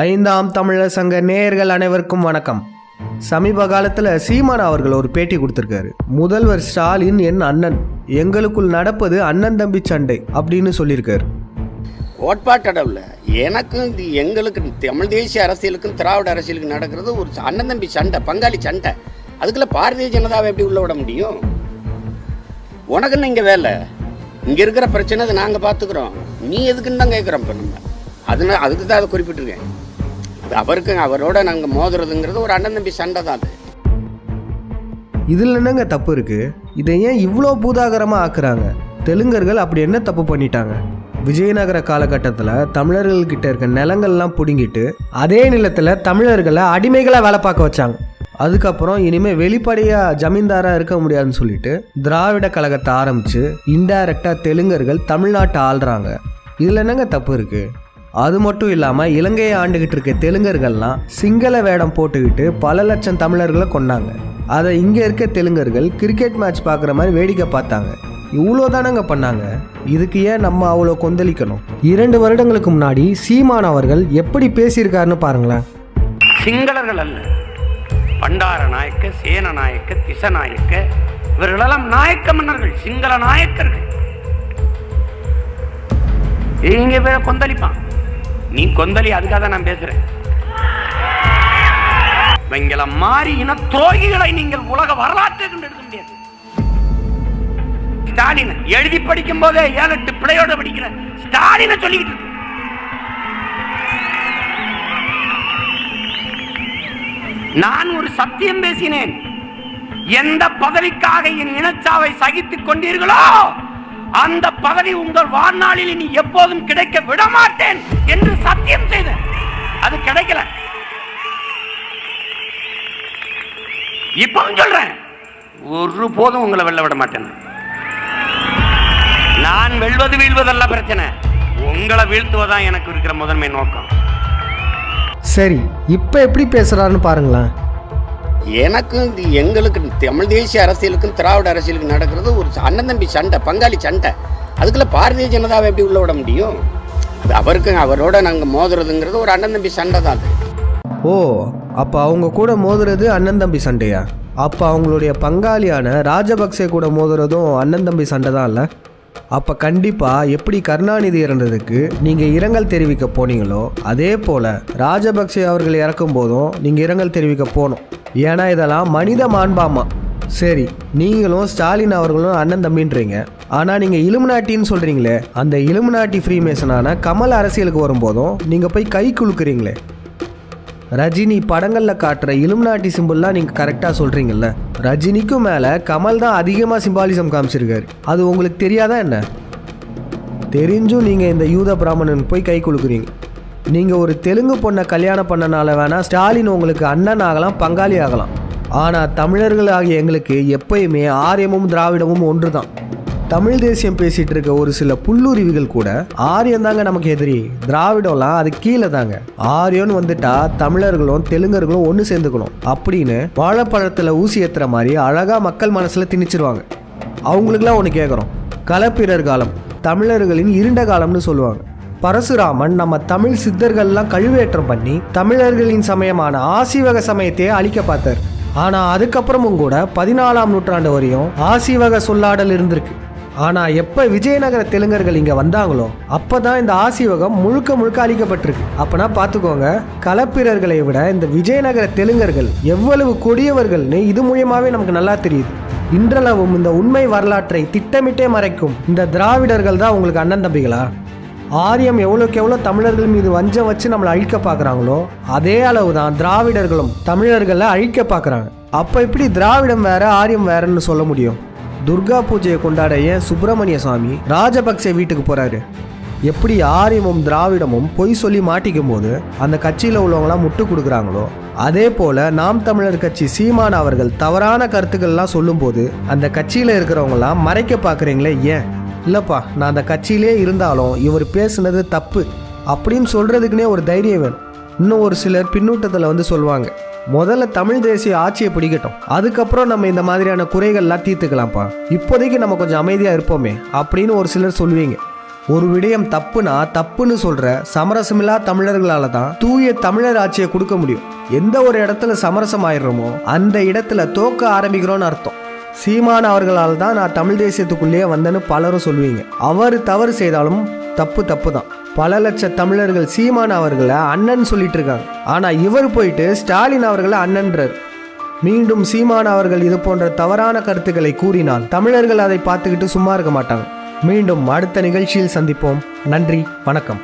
ஐந்தாம் தமிழர் சங்க நேயர்கள் அனைவருக்கும் வணக்கம். சமீப காலத்தில் சீமான் அவர்கள் ஒரு பேட்டி கொடுத்துருக்காரு. முதல்வர் ஸ்டாலின் என் அண்ணன் எங்களுக்குள் நடப்பது அண்ணன் தம்பி சண்டை அப்படின்னு சொல்லியிருக்காரு. கோட்பாட்டளவில் எனக்கும் இது எங்களுக்கு தமிழ் தேசிய அரசியலுக்கும் திராவிட அரசியலுக்கும் நடக்கிறது ஒரு அண்ணன் தம்பி சண்டை பங்காளி சண்டை. அதுக்குள்ள பாரதிய ஜனதாவை எப்படி உள்ள விட முடியும்? உனக்குன்னு இங்கே வேலை? இங்கே இருக்கிற பிரச்சனை அதை நாங்கள் பார்த்துக்குறோம். நீ எதுக்குன்னு தான் கேட்குறோம் இப்போ நம்ம. அதனால அதுக்கு தான் அதை குறிப்பிட்டிருக்கேன். அவருக்கு அவரோட நாங்கள் மோதுறதுங்கிறது ஒரு அண்ணன் தம்பி சண்டை தான் அது. இதில் என்னங்க தப்பு இருக்கு? இதை ஏன் இவ்வளோ பூதாகரமாக ஆக்குறாங்க? தெலுங்கர்கள் அப்படி என்ன தப்பு பண்ணிட்டாங்க? விஜயநகர காலகட்டத்தில் தமிழர்கள்கிட்ட இருக்க நிலங்கள்லாம் பிடுங்கிட்டு அதே நிலத்தில் தமிழர்களை அடிமைகளாக வேலை பார்க்க வச்சாங்க. அதுக்கப்புறம் இனிமேல் வெளிப்படையாக ஜமீன்தாராக இருக்க முடியாதுன்னு சொல்லிட்டு திராவிட கழகத்தை ஆரம்பித்து இன்டைரக்டாக தெலுங்கர்கள் தமிழ்நாட்டை ஆள்றாங்க. இதில் என்னங்க தப்பு இருக்குது அது மட்டும் இல்லாமல் இலங்கையை ஆண்டுகிட்டு இருக்க தெலுங்கர்கள்லாம் சிங்கள வேடம் போட்டுக்கிட்டு பல லட்சம் தமிழர்களை கொண்டாங்க அதை இங்கே இருக்க தெலுங்கர்கள் கிரிக்கெட் மேட்ச் பார்க்குற மாதிரி வேடிக்கை பார்த்தாங்க. இவ்வளோ தானங்க பண்ணாங்க? இதுக்கு ஏன் நம்ம அவ்வளோ கொந்தளிக்கணும்? இரண்டு வருடங்களுக்கு முன்னாடி சீமான் அவர்கள் எப்படி பேசியிருக்காருன்னு பாருங்களேன். சிங்களர்கள் அல்ல. பண்டார நாயக்க சேன நாயக்க திச நாயக்க இவர்களெல்லாம் நாயக்க மன்னர்கள் சிங்கள நாயக்கர்கள். இங்க பேர கொந்தளிப்பான். நீ கொந்தளி அதுக்காக தான் நான் பேசுறேன். இவங்கள மாறி இன துரோகிகளை நீங்கள் உலக வரலாற்றை கொண்டு எடுக்க முடியாது. ஸ்டாலின் எழுதி படிக்கும் போதே ஏழு எட்டு பிழையோட படிக்கிற ஸ்டாலினை சொல்லிக்கிட்டு இருக்கு. நான் ஒரு சத்தியம் பேசினேன். எந்த பதவிக்காக என் இனச்சாவை சகித்துக் கொண்டீர்களோ அந்த பதவி உங்கள் வாழ்நாளில் இனி எப்போதும் கிடைக்க விட மாட்டேன் என்று சத்தியம் செய்தேன் அது கிடைக்கல. இப்பவும் சொல்றேன். ஒரு போதும் உங்களை வெல்ல விட மாட்டேன். நான் வெல்வது வீழ்வதல்ல பிரச்சனை. உங்களை வீழ்த்துவதான் எனக்கு இருக்கிற முதன்மை நோக்கம். சரி இப்போ எப்படி பேசுறாருன்னு பாருங்களேன். எனக்கும் இது எங்களுக்கு தமிழ் தேசிய அரசியலுக்கும் திராவிட அரசியலுக்கும் நடக்கிறது ஒரு அண்ணன் தம்பி சண்டை பங்காளி சண்டை. அதுக்குள்ள பாரதிய ஜனதாவை எப்படி உள்ள விட முடியும்? அது அவருக்கு அவரோட நாங்கள் மோதுறதுங்கிறது ஒரு அண்ணன் தம்பி சண்டை தான் அது. ஓ அப்போ அவங்க கூட மோதுறது அண்ணன் தம்பி சண்டையா? அப்போ அவங்களுடைய பங்காளியான ராஜபக்சே கூட மோதுறதும் அண்ணன் தம்பி சண்டை தான் இல்லை? அப்போ கண்டிப்பாக எப்படி கருணாநிதி இறந்ததுக்கு நீங்கள் இரங்கல் தெரிவிக்க போனீங்களோ அதே போல் ராஜபக்சே அவர்கள் இறக்கும் போதும் நீங்கள் இரங்கல் தெரிவிக்க போகணும். ஏன்னா இதெல்லாம் மனித மாண்பாமா? சரி நீங்களும் ஸ்டாலின் அவர்களும் அண்ணன் தம்பின்றீங்க. ஆனால் நீங்கள் இலுமினாட்டின்னு சொல்கிறீங்களே அந்த இலுமினாட்டி ஃப்ரீமேசனான கமல் அரசியலுக்கு வரும்போதும் நீங்கள் போய் கை குலுக்குறீங்களே. ரஜினி படங்களில் காட்டுற இலுமினாட்டி சிம்பிள்லாம் நீங்கள் கரெக்டாக சொல்கிறீங்கல்ல ரஜினிக்கும் மேலே கமல் தான் அதிகமாக சிம்பாலிசம் காமிச்சிருக்காரு. அது உங்களுக்கு தெரியாதா என்ன? தெரிஞ்சும் நீங்கள் இந்த யூத பிராமணன் போய் கை கொடுக்குறீங்க நீங்கள் ஒரு தெலுங்கு பொண்ணை கல்யாணம் பண்ணனால வேணால் ஸ்டாலின் உங்களுக்கு அண்ணன் ஆகலாம் பங்காளி ஆகலாம். ஆனால் தமிழர்கள் ஆகிய எங்களுக்கு எப்பயுமே ஆரியமும் திராவிடமும் ஒன்று தான் தமிழ் தேசியம் பேசிகிட்டு இருக்க ஒரு சில புல்லுருவிகள் கூட ஆரியம் தாங்க நமக்கு எதிரி திராவிடம்லாம் அது கீழே தாங்க. ஆரியம்னு வந்துட்டா தமிழர்களும் தெலுங்கர்களும் ஒன்று சேர்ந்துக்கணும். அப்படின்னு வாழைப்பழத்தில் ஊசி ஏற்றுற மாதிரி அழகாக மக்கள் மனசில் திணிச்சிருவாங்க. அவங்களுக்குலாம் ஒன்று கேட்குறோம் களப்பிரர் காலம் தமிழர்களின் இருண்ட காலம்னு சொல்லுவாங்க. பரசுராமன் நம்ம தமிழ் சித்தர்கள்லாம் கழுவேற்றம் பண்ணி தமிழர்களின் சமயமான ஆசிவக சமயத்தையே அழிக்க பார்த்தார். ஆனால் அதுக்கப்புறமும் கூட பதினாலாம் நூற்றாண்டு வரையும் ஆசிவக சொல்லாடல் இருந்திருக்கு. ஆனால் எப்போ விஜயநகர தெலுங்கர்கள் இங்கே வந்தாங்களோ அப்போ தான் இந்த ஆசிவகம் முழுக்க முழுக்க அழிக்கப்பட்டிருக்கு. அப்போனா பார்த்துக்கோங்க களப்பிரர்களை விட இந்த விஜயநகர தெலுங்கர்கள் எவ்வளவு கொடியவர்கள்னு இது மூலியமாகவே நமக்கு நல்லா தெரியுது. இன்றளவும் இந்த உண்மை வரலாற்றை திட்டமிட்டே மறைக்கும் இந்த திராவிடர்கள் தான் உங்களுக்கு அண்ணன் தம்பிகளா? ஆரியம் எவ்வளோக்கு எவ்வளோ தமிழர்கள் மீது வஞ்சம் வச்சு நம்மளை அழிக்க பார்க்குறாங்களோ அதே அளவு தான் திராவிடர்களும் தமிழர்களை அழிக்க பார்க்குறாங்க. அப்போ எப்படி திராவிடம் வேற ஆரியம் வேறன்னு சொல்ல முடியும்? துர்கா பூஜையை கொண்டாட ஏன் சுப்பிரமணிய சுவாமி ராஜபக்சே வீட்டுக்கு போகிறாரு எப்படி ஆரியமும் திராவிடமும் பொய் சொல்லி மாட்டிக்கும் போது அந்த கட்சியில் உள்ளவங்களாம் முட்டு கொடுக்குறாங்களோ? அதே போல நாம் தமிழர் கட்சி சீமான் அவர்கள் தவறான கருத்துக்கள்லாம் சொல்லும்போது அந்த கட்சியில் இருக்கிறவங்களாம் மறைக்க பார்க்குறீங்களே ஏன்? இல்லைப்பா நான் அந்த கட்சியிலே இருந்தாலும் இவர் பேசுனது தப்பு அப்படின்னு சொல்கிறதுக்குனே ஒரு தைரியம் வேணும் இன்னும் ஒரு சிலர் பின்னூட்டத்தில் வந்து சொல்லுவாங்க முதல்ல தமிழ் தேசிய ஆட்சியை பிடிக்கட்டும். அதுக்கப்புறம் நம்ம இந்த மாதிரியான குறைகள்லாம் தீர்த்துக்கலாம்ப்பா. இப்போதைக்கு நம்ம கொஞ்சம் அமைதியாக இருப்போமே அப்படின்னு ஒரு சிலர் சொல்லுவீங்க. ஒரு விடயம் தப்புனா தப்புன்னு சொல்கிற சமரசமில்லா தமிழர்களால் தான் தூய தமிழர் ஆட்சியை கொடுக்க முடியும். எந்த ஒரு இடத்துல சமரசம் ஆயிடுறோமோ அந்த இடத்துல தோக்க ஆரம்பிக்கிறோம்னு அர்த்தம். சீமான் அவர்களால் தான் நான் தமிழ் தேசியத்துக்குள்ளேயே வந்தேன்னு பலரும் சொல்லுவீங்க. அவர் தவறு செய்தாலும் தப்பு தப்பு தான் பல லட்ச தமிழர்கள் சீமான் அவர்களை அண்ணன் சொல்லிட்டு இருக்காங்க ஆனால் இவர் போயிட்டு ஸ்டாலின் அவர்களை அண்ணன்றார். மீண்டும் சீமான் அவர்கள் இது போன்ற தவறான கருத்துக்களை கூறினால் தமிழர்கள் அதை பார்த்துக்கிட்டு சும்மா இருக்க மாட்டாங்க. மீண்டும் அடுத்த நிகழ்ச்சியில் சந்திப்போம். நன்றி வணக்கம்.